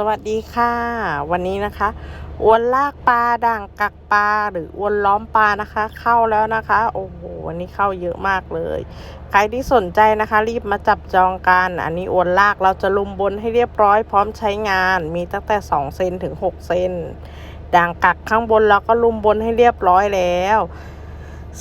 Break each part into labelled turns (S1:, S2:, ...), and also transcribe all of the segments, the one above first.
S1: สวัสดีค่ะ วันนี้นะคะอวนลากปลาด่างกักปลาหรืออวนล้อมปลานะคะ เข้าแล้วนะคะ โอ้โหวันนี้เข้าเยอะมากเลย ใครที่สนใจนะคะ รีบมาจับจองกัน อันนี้อวนลากเราจะลุมบนให้เรียบร้อยพร้อมใช้งาน มีตั้งแต่2เซนถึง6เซนด่างกักข้างบนเราก็ลุมบนให้เรียบร้อยแล้ว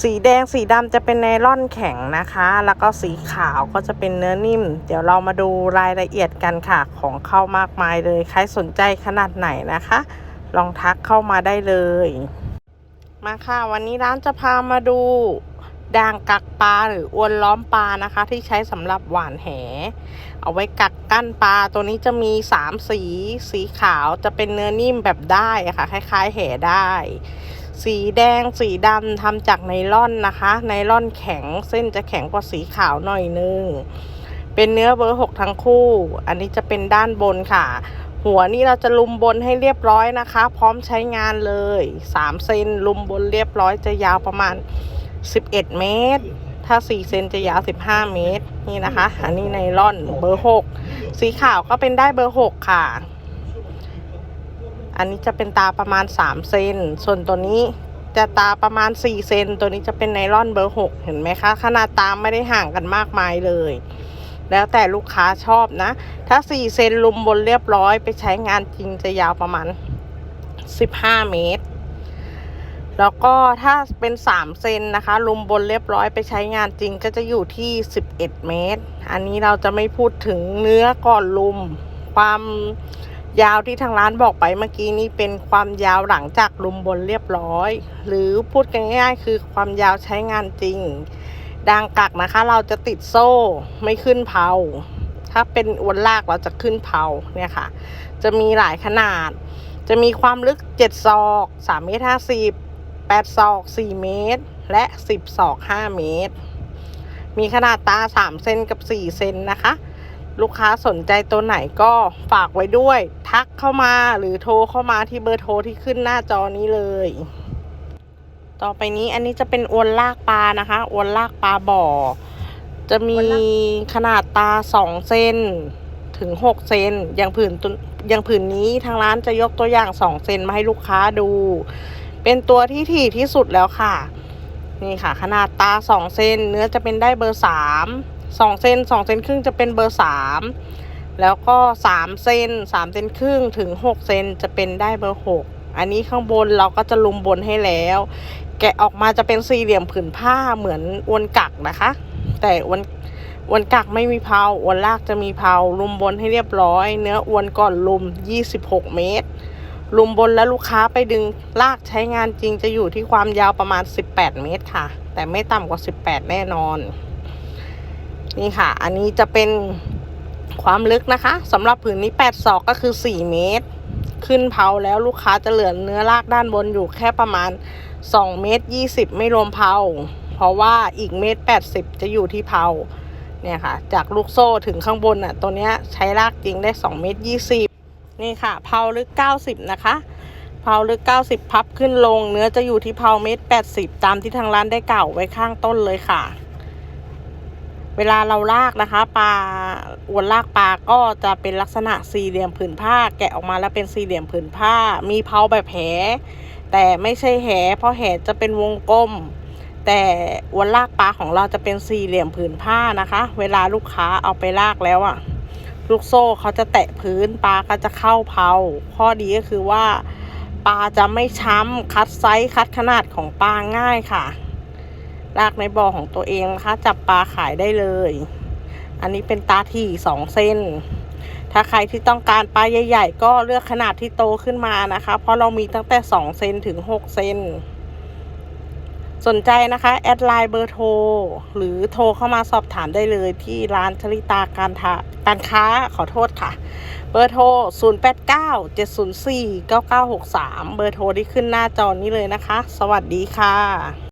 S1: สีแดงสีดำจะเป็นไนล่อนแข็งนะคะ แล้วก็สีขาวก็จะเป็นเนื้อนิ่ม เดี๋ยวเรามาดูรายละเอียดกันค่ะของเข้ามากมายเลย ใครสนใจขนาดไหนนะคะ ลองทักเข้ามาได้เลย มาค่ะ วันนี้ร้านจะพามาดูด่างกักปลาหรืออวนล้อมปลานะคะ ที่ใช้สำหรับหวานแห เอาไว้กักกั้นปลาตัวนี้จะมีสามสี สีขาวจะเป็นเนื้อนิ่มแบบได้ะค่ะ คล้าย ๆ แหได้ สีแดงสีดำทำจากไนล่อนนะคะ ไนล่อนแข็งเส้นจะแข็งกว่าสีขาวหน่อยนึง เป็นเนื้อเบอร์หกทั้งคู่ อันนี้จะเป็นด้านบนค่ะ หัวนี่เราจะลุมบนให้เรียบร้อยนะคะ พร้อมใช้งานเลย3เซนลุมบนเรียบร้อยจะยาวประมาณ11เมตร ถ้า4เซนจะยาว15เมตร นี่นะคะ อันนี้ไนล่อนเบอร์6สีขาวก็เป็นได้เบอร์6ค่ะ อันนี้จะเป็นตาประมาณ 3 เซน ส่วนตัวนี้จะตาประมาณ 4 เซน ตัวนี้จะเป็นไนล่อนเบอร์ 6 เห็นไหมคะ ขนาดตามไม่ได้ห่างกันมากมายเลย แล้วแต่ลูกค้าชอบนะ ถ้า 4 เซนลุมบนเรียบร้อยไปใช้งานจริงจะยาวประมาณ 15 เมตร แล้วก็ถ้าเป็น 3 เซนนะคะ ลุมบนเรียบร้อยไปใช้งานจริงก็จะอยู่ที่ 11 เมตร อันนี้เราจะไม่พูดถึงเนื้อก่อนลุมความ ยาวที่ทางร้านบอกไปเมื่อกี้นี้เป็นความยาวหลังจากลุมบนเรียบร้อย หรือพูดกันง่ายๆคือความยาวใช้งานจริงดังกักนะคะ เราจะติดโซ่ไม่ขึ้นเผาถ้าเป็นอวนลากเราจะขึ้นเผาเนี่ยค่ะ จะมีหลายขนาด จะมีความลึก 7 ศอก3เมตร50 8 ศอก 4 เมตร และ 10 ศอก 5 เมตร มีขนาดตา 3 เซนกับ 4 เซนนะคะ ลูกค้าสนใจตัวไหนก็ฝากไว้ด้วย ทักเข้ามาหรือโทรเข้ามาที่เบอร์โทรที่ขึ้นหน้าจอนี้เลย ต่อไปนี้อันนี้จะเป็นอวนลากปลานะคะอวนลากปลาบ่อ จะมีขนาดตา2เซนถึง6เซนอย่างผืนตุอย่างผืนนี้ทางร้านจะยกตัวอย่าง2เซนมาให้ลูกค้าดู เป็นตัวที่ถี่ที่สุดแล้วค่ะ นี่ค่ะ ขนาดตา2เซนเนื้อจะเป็นได้เบอร์ 3 2เซน2เซนครึ่งจะเป็นเบอร์3แล้วก็3เซน3เซนครึ่งถึง6เซนจะเป็นได้เบอร์6อันนี้ข้างบนเราก็จะลุมบนให้แล้ว แกะออกมาจะเป็นสี่เหลี่ยมผืนผ้าเหมือนอวนกักนะคะ แต่อวนอวนกักไม่มีเพาอวนลากจะมีเพาลุมบนให้เรียบร้อย เนื้ออวนก่อนลุม 26 เมตร ลุมบนแล้วลูกค้าไปดึงลากใช้งานจริงจะอยู่ที่ความยาวประมาณ 18 เมตรค่ะ แต่ไม่ต่ำกว่า 18 แน่นอน นี่ค่ะ อันนี้จะเป็นความลึกนะคะสำหรับผืนนี้ 8 ศอกก็คือ 4 เมตร ขึ้นเผาแล้วลูกค้าจะเหลือเนื้อลากด้านบนอยู่แค่ประมาณ 2 เมตร 20 ไม่รวมเผาเพราะว่าอีกเมตร 80 จะอยู่ที่เผาเนี่ยค่ะ จากลูกโซ่ถึงข้างบนอะตัวเนี้ยใช้ลากจริงได้ 2 เมตร 20 นี่ค่ะ เผาลึก 90 นะคะเผาลึก 90 พับขึ้นลง เนื้อจะอยู่ที่เผาเมตร 80 ตามที่ทางร้านได้กล่าวไว้ข้างต้นเลยค่ะ เวลาเราลากนะคะปลาอวนลากปลาก็จะเป็นลักษณะสี่เหลี่ยมผืนผ้า แกะออกมาแล้วเป็นสี่เหลี่ยมผืนผ้า มีเผาแบบแหแต่ไม่ใช่แหเพราะแหจะเป็นวงกลม แต่อวนลากปลาของเราจะเป็นสี่เหลี่ยมผืนผ้านะคะ เวลาลูกค้าเอาไปลากแล้วอะ่ะลูกโซ่เขาจะแตะพื้นปลาก็จะเข้าเผาข้อดีก็คือว่าปลาจะไม่ช้ำคัดไซส์คัดขนาดของปลาง่ายค่ะ ลากในบ่อของตัวเองนะคะ จับปลาขายได้เลย อันนี้เป็นตาถี่สองเซนถ้าใครที่ต้องการปลาใหญ่ ๆ ก็เลือกขนาดที่โตขึ้นมานะคะ เพราะเรามีตั้งแต่2เซนถึง6เซนสนใจนะคะ แอดไลน์เบอร์โทร หรือโทรเข้ามาสอบถามได้เลยที่ร้านชลิตาการทาการค้าขอโทษค่ะ เบอร์โทร 089 704 9963 เบอร์โทรที่ขึ้นหน้าจอนี้เลยนะคะ สวัสดีค่ะ